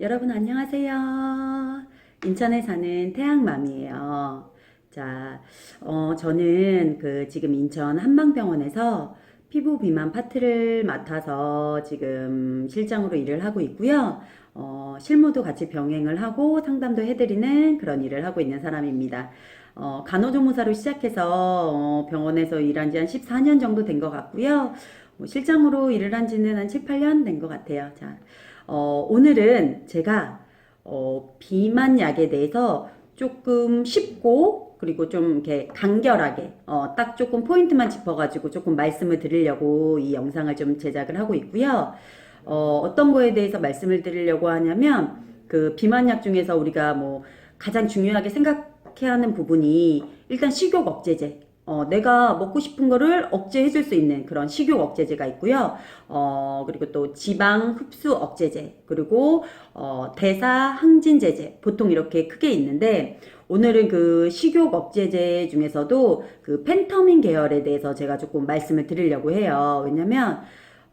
여러분 안녕하세요. 인천에 사는 태양맘이에요. 자, 어, 저는 그 지금 인천 한방병원에서 피부 비만 파트를 맡아서 지금 실장으로 일을 하고 있고요. 어, 실무도 같이 병행을 하고 상담도 해드리는 그런 일을 하고 있는 사람입니다. 어, 간호조무사로 시작해서 어, 병원에서 일한 지 한 14년 정도 된 것 같고요. 뭐 실장으로 일을 한 지는 한 7, 8년 된 것 같아요. 자, 어, 오늘은 제가 어, 비만 약에 대해서 조금 쉽고 그리고 좀 이렇게 간결하게 어, 딱 조금 포인트만 짚어가지고 조금 말씀을 드리려고 이 영상을 좀 제작을 하고 있고요. 어, 어떤 거에 대해서 말씀을 드리려고 하냐면 그 비만약 중에서 우리가 뭐 가장 중요하게 생각해야 하는 부분이 일단 식욕 억제제. 어, 내가 먹고 싶은 거를 억제해 줄 수 있는 그런 식욕 억제제가 있고요. 어, 그리고 또 지방 흡수 억제제, 그리고 어, 대사 항진제제. 보통 이렇게 크게 있는데 오늘은 그 식욕 억제제 중에서도 그 펜터민 계열에 대해서 제가 조금 말씀을 드리려고 해요. 왜냐면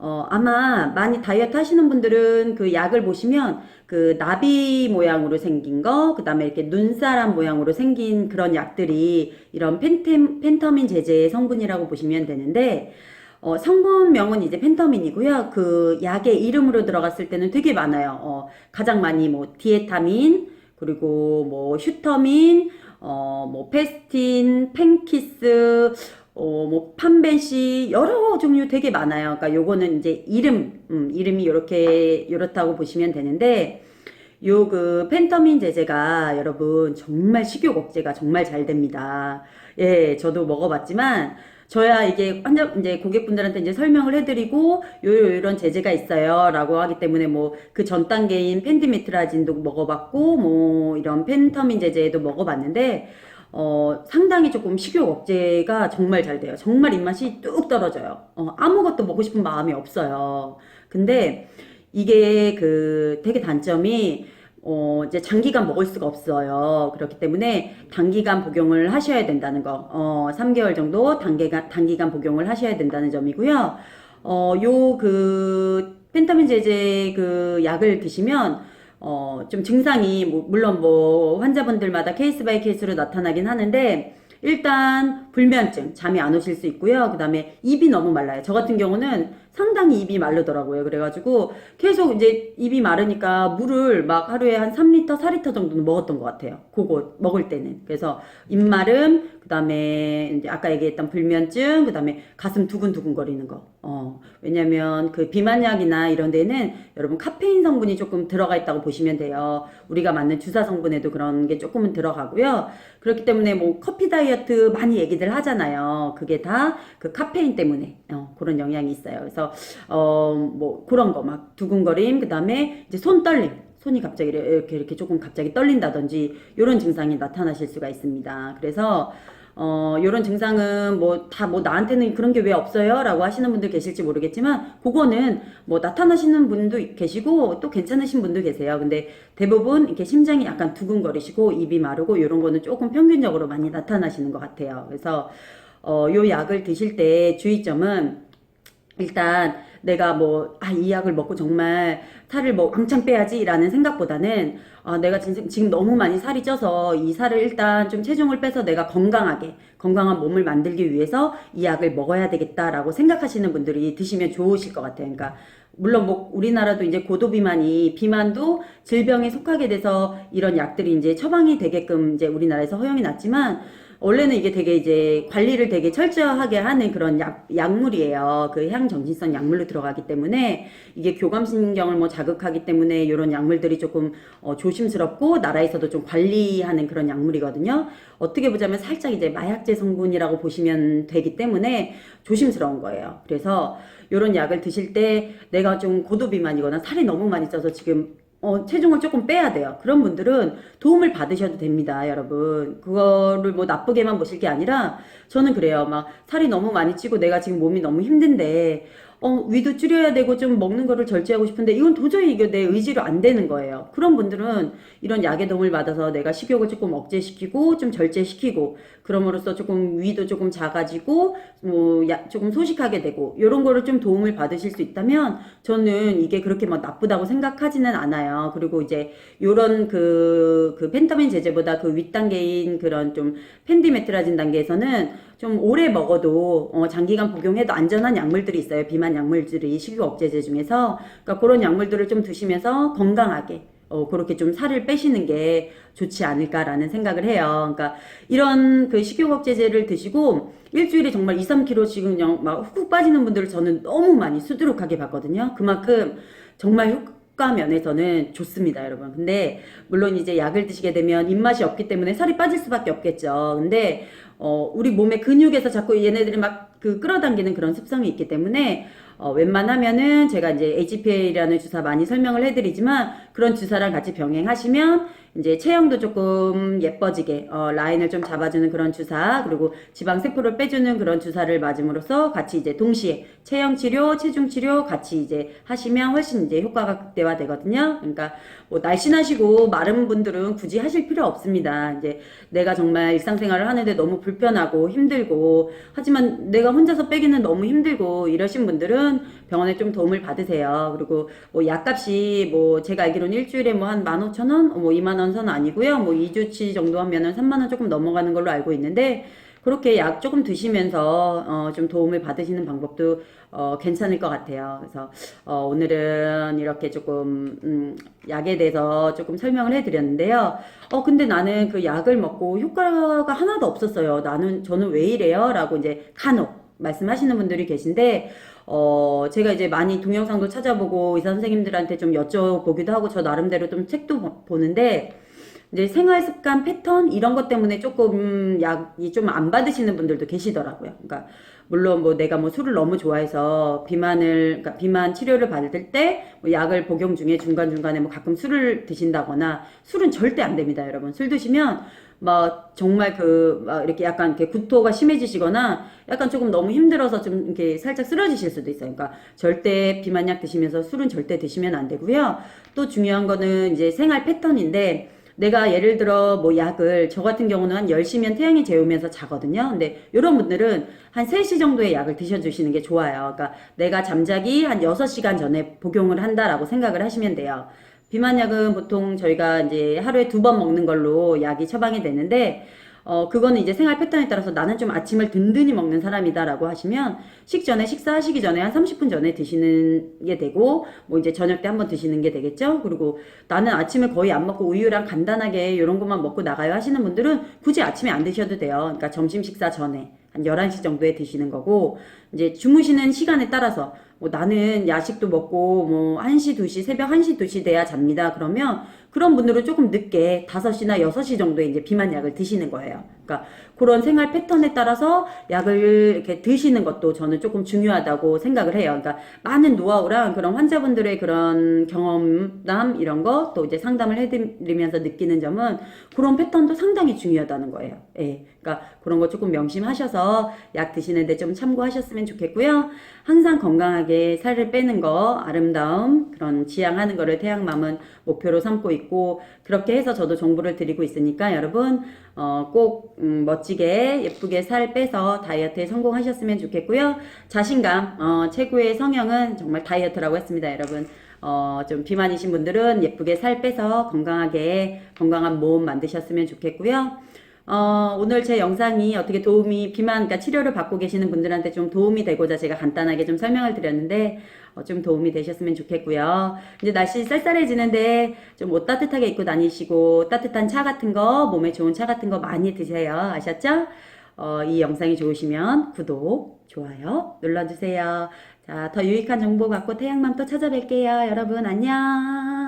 어, 아마 많이 다이어트 하시는 분들은 그 약을 보시면 그 나비 모양으로 생긴 거, 그 다음에 이렇게 눈사람 모양으로 생긴 그런 약들이 이런 펜템, 펜터민 제제의 성분이라고 보시면 되는데, 어, 성분명은 이제 펜터민이고요. 그 약의 이름으로 들어갔을 때는 되게 많아요. 어, 가장 많이 뭐 디에타민, 그리고 뭐 휴터민, 어, 뭐 페스틴, 펜키스, 어, 뭐, 판벤시, 여러 종류 되게 많아요. 그러니까 요거는 이제 이름, 음, 이름이 요렇게, 요렇다고 보시면 되는데, 요 그 펜터민 제제가 여러분 정말 식욕 억제가 정말 잘 됩니다. 예, 저도 먹어봤지만, 저야 이게 환자, 이제 고객분들한테 이제 설명을 해드리고, 요, 요, 이런 제제가 있어요. 라고 하기 때문에 뭐, 그 전 단계인 펜디메트라진도 먹어봤고, 뭐, 이런 펜터민 제제도 먹어봤는데, 어, 상당히 조금 식욕 억제가 정말 잘 돼요. 정말 입맛이 뚝 떨어져요. 어, 아무것도 먹고 싶은 마음이 없어요. 근데 이게 그 되게 단점이 어, 이제 장기간 먹을 수가 없어요. 그렇기 때문에 단기간 복용을 하셔야 된다는 거. 어, 3개월 정도 단기간, 단기간 복용을 하셔야 된다는 점이고요. 어, 요 그 펜타민 제제 그 약을 드시면 어, 좀 증상이, 뭐, 물론 뭐, 환자분들마다 케이스 바이 케이스로 나타나긴 하는데, 일단, 불면증, 잠이 안 오실 수 있고요. 그 다음에 입이 너무 말라요. 저 같은 경우는 상당히 입이 마르더라고요. 그래가지고, 계속 이제 입이 마르니까 물을 막 하루에 한 3리터, 4리터 정도는 먹었던 것 같아요. 그거 먹을 때는. 그래서, 입마름, 그 다음에, 아까 얘기했던 불면증, 그 다음에 가슴 두근두근 거리는 거. 어, 왜냐면 그 비만약이나 이런 데는 여러분 카페인 성분이 조금 들어가 있다고 보시면 돼요. 우리가 맞는 주사 성분에도 그런 게 조금은 들어가고요. 그렇기 때문에 뭐 커피 다이어트 많이 얘기들 하잖아요. 그게 다 그 카페인 때문에 어, 그런 영향이 있어요. 그래서 어, 뭐 그런 거 막 두근거림, 그 다음에 이제 손 떨림. 손이 갑자기 이렇게 이렇게 조금 갑자기 떨린다든지 이런 증상이 나타나실 수가 있습니다. 그래서 어, 요런 증상은 뭐 다 뭐 나한테는 그런 게 왜 없어요? 라고 하시는 분들 계실지 모르겠지만 그거는 뭐 나타나시는 분도 계시고 또 괜찮으신 분도 계세요. 근데 대부분 이렇게 심장이 약간 두근거리시고 입이 마르고 요런 거는 조금 평균적으로 많이 나타나시는 것 같아요. 그래서 어, 요 약을 드실 때 주의점은 일단 내가 뭐, 아, 이 약을 먹고 정말 살을 뭐 왕창 빼야지라는 생각보다는 아, 내가 진- 지금 너무 많이 살이 쪄서 이 살을 일단 좀 체중을 빼서 내가 건강하게, 건강한 몸을 만들기 위해서 이 약을 먹어야 되겠다라고 생각하시는 분들이 드시면 좋으실 것 같아요. 그러니까 물론 뭐 우리나라도 이제 고도비만이 비만도 질병에 속하게 돼서 이런 약들이 이제 처방이 되게끔 이제 우리나라에서 허용이 났지만 원래는 이게 되게 이제 관리를 되게 철저하게 하는 그런 약, 약물이에요. 그 향정신성 약물로 들어가기 때문에 이게 교감신경을 뭐 자극하기 때문에 이런 약물들이 조금 어, 조심스럽고 나라에서도 좀 관리하는 그런 약물이거든요. 어떻게 보자면 살짝 이제 마약제 성분이라고 보시면 되기 때문에 조심스러운 거예요. 그래서 이런 약을 드실 때 내가 좀 고도비만이거나 살이 너무 많이 쪄서 지금 어, 체중을 조금 빼야 돼요. 그런 분들은 도움을 받으셔도 됩니다, 여러분. 그거를 뭐 나쁘게만 보실 게 아니라, 저는 그래요. 막, 살이 너무 많이 찌고 내가 지금 몸이 너무 힘든데, 어, 위도 줄여야 되고 좀 먹는 거를 절제하고 싶은데 이건 도저히 이게 내 의지로 안 되는 거예요. 그런 분들은 이런 약의 도움을 받아서 내가 식욕을 조금 억제시키고 좀 절제시키고 그럼으로써 조금 위도 조금 작아지고 뭐 야- 조금 소식하게 되고 이런 거를 좀 도움을 받으실 수 있다면 저는 이게 그렇게 막 나쁘다고 생각하지는 않아요. 그리고 이제 요런 그, 그 펜타민 제제보다 그 윗단계인 그런 좀 펜디메트라진 단계에서는 좀 오래 먹어도 어, 장기간 복용해도 안전한 약물들이 있어요. 비만 약물들이 식욕 억제제 중에서 그러니까 그런 약물들을 좀 드시면서 건강하게 어, 그렇게 좀 살을 빼시는 게 좋지 않을까라는 생각을 해요. 그러니까 이런 그 식욕 억제제를 드시고 일주일에 정말 2, 3kg 지금 그냥 막 훅훅 빠지는 분들을 저는 너무 많이 수두룩하게 봤거든요. 그만큼 정말 효 과 면에서는 좋습니다, 여러분. 근데 물론 이제 약을 드시게 되면 입맛이 없기 때문에 살이 빠질 수밖에 없겠죠. 근데 어, 우리 몸의 근육에서 자꾸 얘네들이 막 그 끌어당기는 그런 습성이 있기 때문에 어, 웬만하면은 제가 이제 HPA라는 주사 많이 설명을 해드리지만 그런 주사랑 같이 병행하시면 이제 체형도 조금 예뻐지게 어, 라인을 좀 잡아주는 그런 주사 그리고 지방 세포를 빼주는 그런 주사를 맞음으로써 같이 이제 동시에 체형 치료, 체중 치료 같이 이제 하시면 훨씬 이제 효과가 극대화 되거든요. 그러니까 뭐 날씬하시고 마른 분들은 굳이 하실 필요 없습니다. 이제 내가 정말 일상생활을 하는데 너무 불편하고 힘들고 하지만 내가 혼자서 빼기는 너무 힘들고 이러신 분들은 병원에 좀 도움을 받으세요. 그리고 뭐 약값이 뭐 제가 알기로 는 일주일에 뭐 한 15,000원, 뭐 2만 원 선 아니고요. 뭐 2주치 정도 하면은 3만 원 조금 넘어가는 걸로 알고 있는데 그렇게 약 조금 드시면서 어, 좀 도움을 받으시는 방법도 어, 괜찮을 것 같아요. 그래서 어, 오늘은 이렇게 조금 음, 약에 대해서 조금 설명을 해드렸는데요. 어 근데 나는 그 약을 먹고 효과가 하나도 없었어요. 나는 저는 왜 이래요?라고 이제 간혹 말씀하시는 분들이 계신데 어 제가 이제 많이 동영상도 찾아보고 의사 선생님들한테 좀 여쭤보기도 하고 저 나름대로 좀 책도 보- 보는데 이제 생활 습관 패턴 이런 것 때문에 조금 약이 좀 안 받으시는 분들도 계시더라고요. 그러니까 물론 뭐 내가 뭐 술을 너무 좋아해서 비만을 그러니까 비만 치료를 받을 때 뭐 약을 복용 중에 중간 중간에 뭐 가끔 술을 드신다거나 술은 절대 안 됩니다, 여러분. 술 드시면 막 정말 그 막 이렇게 약간 이렇게 구토가 심해지시거나 약간 조금 너무 힘들어서 좀 이렇게 살짝 쓰러지실 수도 있어요. 그러니까 절대 비만약 드시면서 술은 절대 드시면 안 되고요. 또 중요한 거는 이제 생활 패턴인데 내가 예를 들어 뭐 약을 저 같은 경우는 한 10시면 태양이 재우면서 자거든요. 근데 이런 분들은 한 3시 정도의 약을 드셔주시는 게 좋아요. 그러니까 내가 잠자기 한 6시간 전에 복용을 한다라고 생각을 하시면 돼요. 비만약은 보통 저희가 이제 하루에 두 번 먹는 걸로 약이 처방이 되는데 어, 그거는 이제 생활 패턴에 따라서 나는 좀 아침을 든든히 먹는 사람이다라고 하시면 식전에 식사하시기 전에 한 30분 전에 드시는 게 되고 뭐 이제 저녁 때 한번 드시는 게 되겠죠. 그리고 나는 아침을 거의 안 먹고 우유랑 간단하게 이런 것만 먹고 나가요 하시는 분들은 굳이 아침에 안 드셔도 돼요. 그러니까 점심 식사 전에 한 11시 정도에 드시는 거고 이제 주무시는 시간에 따라서 뭐 나는 야식도 먹고 뭐 1시, 2시, 새벽 1시, 2시 돼야 잡니다. 그러면 그런 분들은 조금 늦게 5시나 6시 정도에 이제 비만 약을 드시는 거예요. 그러니까 그런 생활 패턴에 따라서 약을 이렇게 드시는 것도 저는 조금 중요하다고 생각을 해요. 그러니까 많은 노하우랑 그런 환자분들의 그런 경험담 이런 거 또 이제 상담을 해드리면서 느끼는 점은 그런 패턴도 상당히 중요하다는 거예요. 예. 그러니까 그런 거 조금 명심하셔서 약 드시는데 좀 참고하셨으 면 좋겠고요. 항상 건강하게 살을 빼는 거, 아름다움, 그런 지향하는 거를 태양맘은 목표로 삼고 있고, 그렇게 해서 저도 정보를 드리고 있으니까 여러분, 어, 꼭, 음, 멋지게, 예쁘게 살 빼서 다이어트에 성공하셨으면 좋겠고요. 자신감, 어, 최고의 성형은 정말 다이어트라고 했습니다, 여러분. 어, 좀 비만이신 분들은 예쁘게 살 빼서 건강하게, 건강한 몸 만드셨으면 좋겠고요. 어, 오늘 제 영상이 어떻게 도움이, 비만, 그러니까 치료를 받고 계시는 분들한테 좀 도움이 되고자 제가 간단하게 좀 설명을 드렸는데, 어, 좀 도움이 되셨으면 좋겠고요. 이제 날씨 쌀쌀해지는데 좀 옷 따뜻하게 입고 다니시고, 따뜻한 차 같은 거, 몸에 좋은 차 같은 거 많이 드세요. 아셨죠? 어, 이 영상이 좋으시면 구독, 좋아요 눌러주세요. 자, 더 유익한 정보 갖고 태양맘 또 찾아뵐게요. 여러분, 안녕!